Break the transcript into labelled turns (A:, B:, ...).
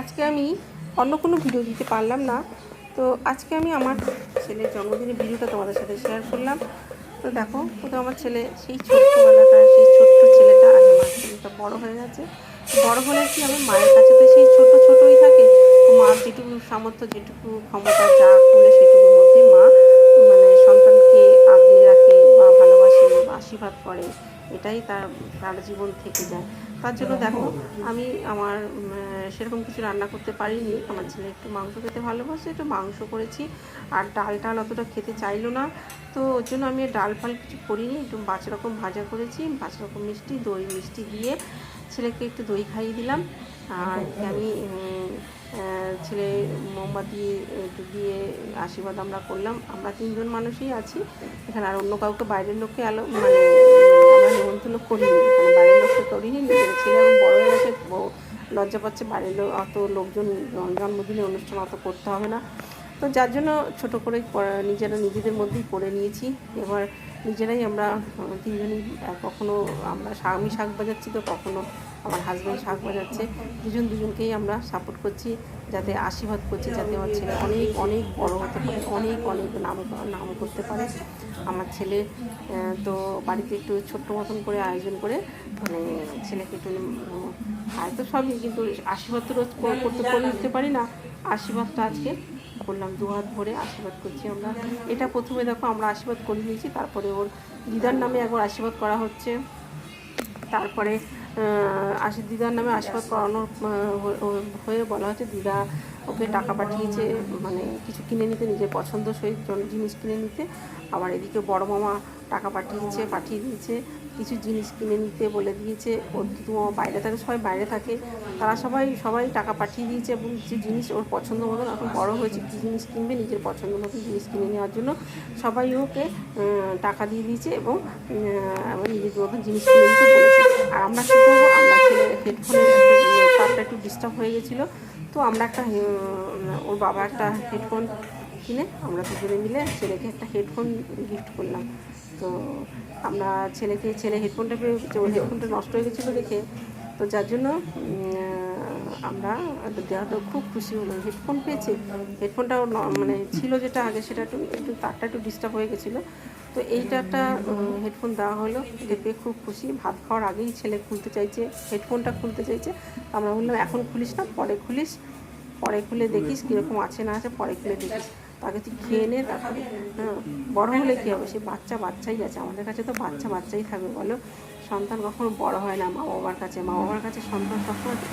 A: আজকে আমি অন্য কোনো ভিডিও দিতে পারলাম না। তো আজকে আমি আমার ছেলের জন্মদিনের ভিডিওটা তোমাদের সাথে শেয়ার করলাম। তো দেখো, কোথাও আমার ছেলে, সেই ছোট্টবেলাটা সেই ছোট্ট ছেলেটা আজ আমার ছেলেটা বড়ো হয়ে গেছে। বড় হলে কি আমি মায়ের কাছে তো সেই ছোট ছোটই থাকে? তো মার যেটুকু সামর্থ্য, যেটুকু ক্ষমতা, যা করলে সেটুকুর মধ্যে মা মানে সন্তানকে আগলে রাখে বা ভালোবাসে বা আশীর্বাদ করে এটাই তার তার জীবন থেকে যায়। তার জন্য দেখো, আমি আমার সেরকম কিছু রান্না করতে পারিনি। আমার ছেলে একটু মাংস খেতে ভালোবাসে, একটু মাংস করেছি। আর ডাল টাল অতটা খেতে চাইলো না। তো ওর জন্য আমি ডাল ফাল কিছু করিনি, একটু পাঁচ রকম ভাজা করেছি। পাঁচ রকম মিষ্টি, দই মিষ্টি দিয়ে ছেলেকে একটু দই খাইয়ে দিলাম। আর আমি ছেলে মোমবাতি একটু দিয়ে আশীর্বাদ আমরা করলাম। আমরা তিনজন মানুষই আছি। এখানে আর অন্য কাউকে, বাইরের লোককে আলো মানে নেমন্তন্ন করিনি। মানে বাইরের লোককে করিনি, নিজের ছেলে এখন বড় হয়ে গেছে লজ্জা পাচ্ছে বাড়ির লোক, অত লোকজন জন্মদিনে অনুষ্ঠান অত করতে হবে না। তো যার জন্য ছোট করে নিজেরা নিজেদের মধ্যেই করে নিয়েছি। এবার নিজেরাই আমরা তিনজনই কখনো আমরা আমি শাক বাজাচ্ছি তো কখনো আমার হাজব্যান্ড শাক বাজাচ্ছে দুজন দুজনকেই আমরা সাপোর্ট করছি যাতে আশীর্বাদ করছি যাতে আমার ছেলে অনেক অনেক বড় হতে পারে অনেক অনেক নাম নাম করতে পারে। আমার ছেলে তো বাড়িতে একটু ছোট্ট মতন করে আয়োজন করে মানে ছেলেকে একটু উম, আর তো সবই কিন্তু আশীর্বাদ তো রোজ কর- করতে করে দিতে পারি না। আশীর্বাদটা আজকে করলাম দু হাত ভরে আশীর্বাদ করছি আমরা। এটা প্রথমে দেখো আমরা আশীর্বাদ করে নিয়েছি তারপরে ওর দিদার নামে একবার আশীর্বাদ করা হচ্ছে। তারপরে আশি দিদার নামে আশীর্বাদ করানোর হয়ে- বলা হচ্ছে দিদা ওকে টাকা পাঠিয়েছে মানে কিছু কিনে নিতে, নিজের পছন্দ জন- জিনিস কিনে নিতে। আবার এদিকে বড় মামা টাকা পাঠিয়েছে, পাঠিয়ে দিয়েছে, কিছু জিনিস কিনে নিতে বলে দিয়েছে। ওর দিদু মামা বাইরে থাকে, সবাই বাইরে থাকে। তারা সবাই সবাই টাকা পাঠিয়ে দিয়েছে এবং কিছু জিনিস ওর পছন্দ মতন এখন বড় হয়েছে, কী জিনিস কিনবে, নিজের পছন্দ মতন জিনিস কিনে নেওয়ার জন্য সবাই ওকে টাকা দিয়ে দিয়েছে এবং নিজের মতন জিনিস কিনে নিতে বলেছে। আর আমরা কী করব? আমরা হেডফোনের তারটা একটু ডিস্টার্ব হয়ে গেছিল। তো আমরা একটা ওর বাবা একটা হেডফোন কিনে, আমরা দুজনে মিলে ছেলেকে একটা হেডফোন গিফট করলাম। তো আমরা ছেলেকে, ছেলে হেডফোনটা পেয়ে হেডফোনটা নষ্ট হয়ে গেছিল দেখে, তো যার জন্য আমরা তো খুব খুশি হলো হেডফোন পেয়েছে। হেডফোনটা ওর ন- মানে ছিল যেটা আগে, সেটা একটু একটু তারটা একটু ডিস্টার্ব হয়ে গেছিল। তো এইটা একটা হেডফোন দেওয়া হলো। এটা পেয়ে খুব খুশি। ভাত খাওয়ার আগেই ছেলে খুলতে চাইছে, হেডফোনটা খুলতে চাইছে। আমরা বললাম, এখন খুলিস না, পরে খুলিস। পরে খুলে দেখিস কীরকম আছে না আছে, পরে খুলে দেখিস। তাকে তুই খেয়ে নে, তারপরে হ্যাঁ বড়ো হলে কী হবে? সে বাচ্চা বাচ্চাই আছে। আমাদের কাছে তো বাচ্চা বাচ্চাই থাকবে, বলো? সন্তান কখনো বড় হয় না মা বাবার কাছে। মা বাবার কাছে সন্তান সবসময় ছোট